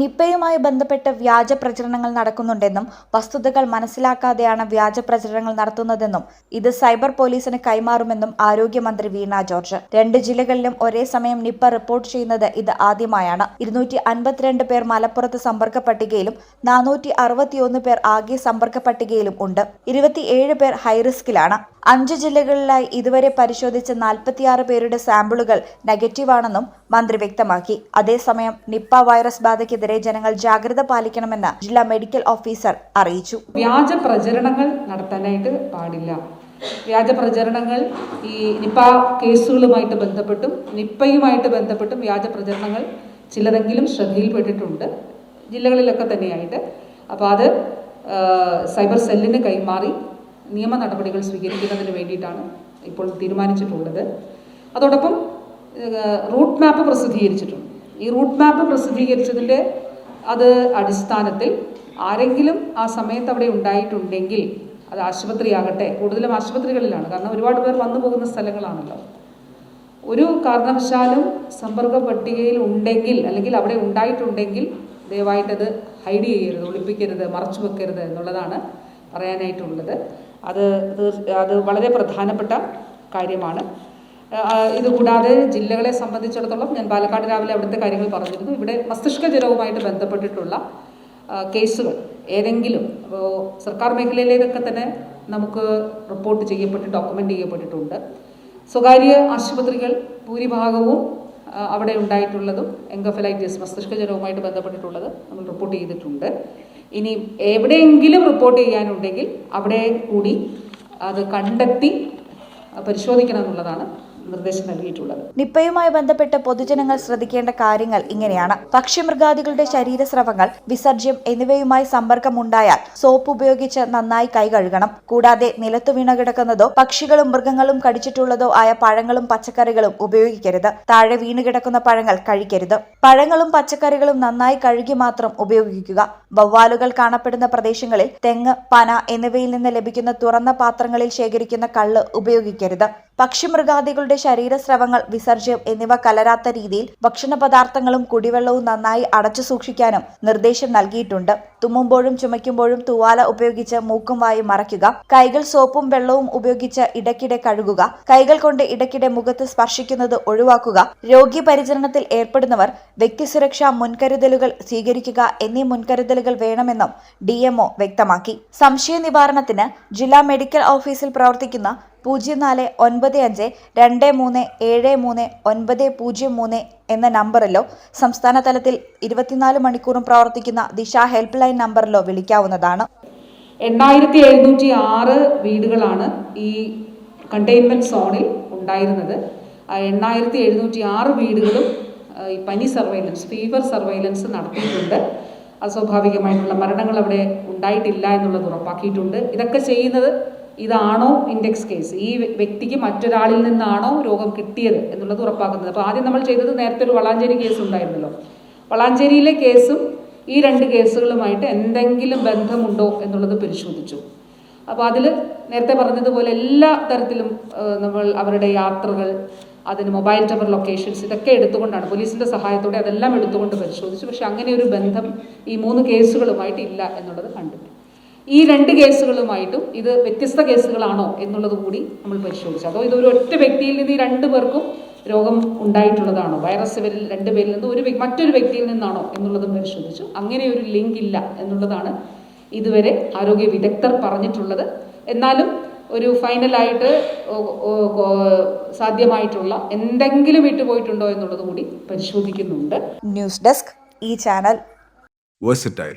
നിപ്പയുമായി ബന്ധപ്പെട്ട് വ്യാജ പ്രചരണങ്ങൾ നടക്കുന്നുണ്ടെന്നും വസ്തുതകൾ മനസ്സിലാക്കാതെയാണ് വ്യാജ പ്രചരണങ്ങൾ നടത്തുന്നതെന്നും ഇത് സൈബർ പോലീസിന് കൈമാറുമെന്നും ആരോഗ്യമന്ത്രി വീണ ജോർജ്. രണ്ട് ജില്ലകളിലും ഒരേ സമയം നിപ്പ റിപ്പോർട്ട് ചെയ്യുന്നത് ഇത് ആദ്യമായാണ്. ഇരുന്നൂറ്റി അൻപത്തിരണ്ട് പേർ മലപ്പുറത്ത് സമ്പർക്ക പട്ടികയിലും നാനൂറ്റി അറുപത്തിയൊന്ന് പേർ ആകെ സമ്പർക്ക പട്ടികയിലും ഉണ്ട്. ഇരുപത്തിയേഴ് പേർ ഹൈറിസ്കിലാണ് അഞ്ച് ജില്ലകളിലായി ഇതുവരെ പരിശോധിച്ച നാൽപ്പത്തിയാറ് പേരുടെ സാമ്പിളുകൾ നെഗറ്റീവാണെന്നും മന്ത്രി വ്യക്തമാക്കി. അതേസമയം നിപ്പ വൈറസ് ബാധയ്ക്കെതിരെ ജനങ്ങൾ ജാഗ്രത പാലിക്കണമെന്ന് ജില്ലാ മെഡിക്കൽ ഓഫീസർ അറിയിച്ചു. വ്യാജ പ്രചരണങ്ങൾ നടത്താനായിട്ട് പാടില്ല. വ്യാജ പ്രചരണങ്ങൾ ഈ നിപ്പ കേസുകളുമായിട്ട് ബന്ധപ്പെട്ടും നിപ്പയുമായിട്ട് ബന്ധപ്പെട്ടും വ്യാജ പ്രചരണങ്ങൾ ചിലതെങ്കിലും ശ്രദ്ധയിൽപ്പെട്ടിട്ടുണ്ട്. ജില്ലകളിലൊക്കെ തന്നെയായിട്ട്. അപ്പോൾ അത് സൈബർ സെല്ലിന് കൈമാറി നിയമ നടപടികൾ സ്വീകരിക്കുന്നതിന് വേണ്ടിയിട്ടാണ് ഇപ്പോൾ തീരുമാനിച്ചിട്ടുള്ളത്. അതോടൊപ്പം റൂട്ട് മാപ്പ് പ്രസിദ്ധീകരിച്ചിട്ടുണ്ട്. ഈ റൂട്ട് മാപ്പ് പ്രസിദ്ധീകരിച്ചതിന്റെ അത് അടിസ്ഥാനത്തിൽ ആരെങ്കിലും ആ സമയത്ത് അവിടെ ഉണ്ടായിട്ടുണ്ടെങ്കിൽ അത് ആശുപത്രിയാകട്ടെ കൂടുതലും ആശുപത്രികളിലാണ്. കാരണം ഒരുപാട് പേർ വന്നു പോകുന്ന സ്ഥലങ്ങളാണല്ലോ. ഒരു കാരണവശാലും സമ്പർക്ക പട്ടികയിൽ ഉണ്ടെങ്കിൽ അല്ലെങ്കിൽ അവിടെ ഉണ്ടായിട്ടുണ്ടെങ്കിൽ ദയവായിട്ടത് ഹൈഡ് ചെയ്യരുത് ഒളിപ്പിക്കരുത് മറച്ചു വെക്കരുത് എന്നുള്ളതാണ് പറയാനായിട്ടുള്ളത്. അത് അത് വളരെ പ്രധാനപ്പെട്ട കാര്യമാണ്. ഇതുകൂടാതെ ജില്ലകളെ സംബന്ധിച്ചിടത്തോളം ഞാൻ പാലക്കാട് രാവിലെ അവിടുത്തെ കാര്യങ്ങൾ പറഞ്ഞിരുന്നു. ഇവിടെ മസ്തിഷ്ക ജ്വരവുമായിട്ട് ബന്ധപ്പെട്ടിട്ടുള്ള കേസുകൾ ഏതെങ്കിലും അപ്പോൾ സർക്കാർ മേഖലയിലേതൊക്കെ തന്നെ നമുക്ക് റിപ്പോർട്ട് ചെയ്യപ്പെട്ട് ഡോക്യുമെന്റ് ചെയ്യപ്പെട്ടിട്ടുണ്ട്. സ്വകാര്യ ആശുപത്രികൾ ഭൂരിഭാഗവും അവിടെ ഉണ്ടായിട്ടുള്ളതും എൻഗഫലൈറ്റിസ് മസ്തിഷ്ക ജ്വരവുമായിട്ട് ബന്ധപ്പെട്ടിട്ടുള്ളത് നമ്മൾ റിപ്പോർട്ട് ചെയ്തിട്ടുണ്ട്. ഇനി എവിടെയെങ്കിലും റിപ്പോർട്ട് ചെയ്യാനുണ്ടെങ്കിൽ അവിടെ കൂടി അത് കണ്ടെത്തി പരിശോധിക്കണം എന്നുള്ളതാണ്. നിർദ്ദേശം നൽകിയിട്ടുള്ളത്. നിപ്പയുമായി ബന്ധപ്പെട്ട് പൊതുജനങ്ങൾ ശ്രദ്ധിക്കേണ്ട കാര്യങ്ങൾ ഇങ്ങനെയാണ്. പക്ഷിമൃഗാദികളുടെ ശരീരസ്രവങ്ങൾ വിസർജ്യം എന്നിവയുമായി സമ്പർക്കമുണ്ടായാൽ സോപ്പ് ഉപയോഗിച്ച് നന്നായി കൈ കഴുകണം. കൂടാതെ നിലത്തു വീണ കിടക്കുന്നതോ പക്ഷികളും മൃഗങ്ങളും കടിച്ചിട്ടുള്ളതോ ആയ പഴങ്ങളും പച്ചക്കറികളും ഉപയോഗിക്കരുത്. താഴെ വീണ് കിടക്കുന്ന പഴങ്ങൾ കഴിക്കരുത്. പഴങ്ങളും പച്ചക്കറികളും നന്നായി കഴുകി മാത്രം ഉപയോഗിക്കുക. വവ്വാലുകൾ കാണപ്പെടുന്ന പ്രദേശങ്ങളിൽ തെങ്ങ് പന എന്നിവയിൽ നിന്ന് ലഭിക്കുന്ന തുറന്ന പാത്രങ്ങളിൽ ശേഖരിക്കുന്ന കള്ള് ഉപയോഗിക്കരുത്. പക്ഷിമൃഗാദികളുടെ ശരീരസ്രവങ്ങൾ വിസർജ്യം എന്നിവ കലരാത്ത രീതിയിൽ ഭക്ഷണ പദാർത്ഥങ്ങളും കുടിവെള്ളവും നന്നായി അടച്ചു സൂക്ഷിക്കാനും നിർദ്ദേശം നൽകിയിട്ടുണ്ട്. തുമ്മുമ്പോഴും ചുമയ്ക്കുമ്പോഴും തൂവാല ഉപയോഗിച്ച് മൂക്കും വായും മറയ്ക്കുക. കൈകൾ സോപ്പും വെള്ളവും ഉപയോഗിച്ച് ഇടയ്ക്കിടെ കഴുകുക. കൈകൾ കൊണ്ട് ഇടയ്ക്കിടെ മുഖത്ത് സ്പർശിക്കുന്നത് ഒഴിവാക്കുക. രോഗി പരിചരണത്തിൽ ഏർപ്പെടുന്നവർ വ്യക്തിസുരക്ഷാ മുൻകരുതലുകൾ സ്വീകരിക്കുക എന്നീ മുൻകരുതലുകൾ വേണമെന്നും ഡി വ്യക്തമാക്കി. സംശയ നിവാരണത്തിന് ജില്ലാ മെഡിക്കൽ ഓഫീസിൽ പ്രവർത്തിക്കുന്ന പൂജ്യം നാല് ഒൻപത് അഞ്ച് രണ്ട് മൂന്ന് ഏഴ് മൂന്ന് ഒൻപത് പൂജ്യം മൂന്ന് എന്ന നമ്പറിലോ സംസ്ഥാന തലത്തിൽ ഇരുപത്തിനാല് മണിക്കൂറും പ്രവർത്തിക്കുന്ന ദിശ ഹെൽപ്പ് ലൈൻ നമ്പറിലോ വിളിക്കാവുന്നതാണ്. എണ്ണായിരത്തി എഴുന്നൂറ്റി ആറ് വീടുകളാണ് ഈ കണ്ടെയ്ൻമെന്റ് സോണിൽ ഉണ്ടായിരുന്നത്. എണ്ണായിരത്തി എഴുന്നൂറ്റി ആറ് വീടുകളും ഈ പനി സർവൈലൻസ് ഫീവർ സർവൈലൻസ് നടത്തിയിട്ടുണ്ട്. അസ്വാഭാവികമായിട്ടുള്ള മരണങ്ങൾ അവിടെ ഉണ്ടായിട്ടില്ല എന്നുള്ളത് ഉറപ്പാക്കിയിട്ടുണ്ട്. ഇതൊക്കെ ചെയ്യുന്നത് ഇതാണോ ഇൻഡെക്സ് കേസ് ഈ വ്യക്തിക്ക് മറ്റൊരാളിൽ നിന്നാണോ രോഗം കിട്ടിയത് എന്നുള്ളത് ഉറപ്പാക്കുന്നത്. അപ്പോൾ ആദ്യം നമ്മൾ ചെയ്തത് നേരത്തെ ഒരു വളാഞ്ചേരി കേസ് ഉണ്ടായിരുന്നല്ലോ. വളാഞ്ചേരിയിലെ കേസും ഈ രണ്ട് കേസുകളുമായിട്ട് എന്തെങ്കിലും ബന്ധമുണ്ടോ എന്നുള്ളത് പരിശോധിച്ചു. അപ്പോൾ അതിൽ നേരത്തെ പറഞ്ഞതുപോലെ എല്ലാ തരത്തിലും നമ്മൾ അവരുടെ യാത്രകൾ അതിന് മൊബൈൽ ടവർ ലൊക്കേഷൻസ് ഇതൊക്കെ എടുത്തുകൊണ്ടാണ് പോലീസിന്റെ സഹായത്തോടെ അതെല്ലാം എടുത്തുകൊണ്ട് പരിശോധിച്ചു. പക്ഷെ അങ്ങനെ ഒരു ബന്ധം ഈ മൂന്ന് കേസുകളുമായിട്ട് ഇല്ല എന്നുള്ളത് കണ്ടെത്തി ഈ രണ്ട് കേസുകളുമായിട്ടും ഇത് വ്യത്യസ്ത കേസുകളാണോ എന്നുള്ളത് കൂടി നമ്മൾ പരിശോധിച്ചു. അതോ ഇത് ഒരു ഒറ്റ വ്യക്തിയിൽ നിന്ന് ഈ രണ്ട് പേർക്കും രോഗം ഉണ്ടായിട്ടുള്ളതാണോ? വൈറസ് ഇവരിൽ രണ്ട് പേരിൽ നിന്ന് ഒരു മറ്റൊരു വ്യക്തിയിൽ നിന്നാണോ എന്നുള്ളതും പരിശോധിച്ചു. അങ്ങനെ ഒരു ലിങ്ക് ഇല്ല എന്നുള്ളതാണ് ഇതുവരെ ആരോഗ്യ വിദഗ്ധർ പറഞ്ഞിട്ടുള്ളത്. എന്നാലും ഒരു ഫൈനലായിട്ട് സാധ്യമായിട്ടുള്ള എന്തെങ്കിലും വിട്ടുപോയിട്ടുണ്ടോ എന്നുള്ളത് കൂടി പരിശോധിക്കുന്നുണ്ട്. ന്യൂസ് ഡെസ്ക് ഈ ചാനൽ വേഴ്സറ്റൈൽ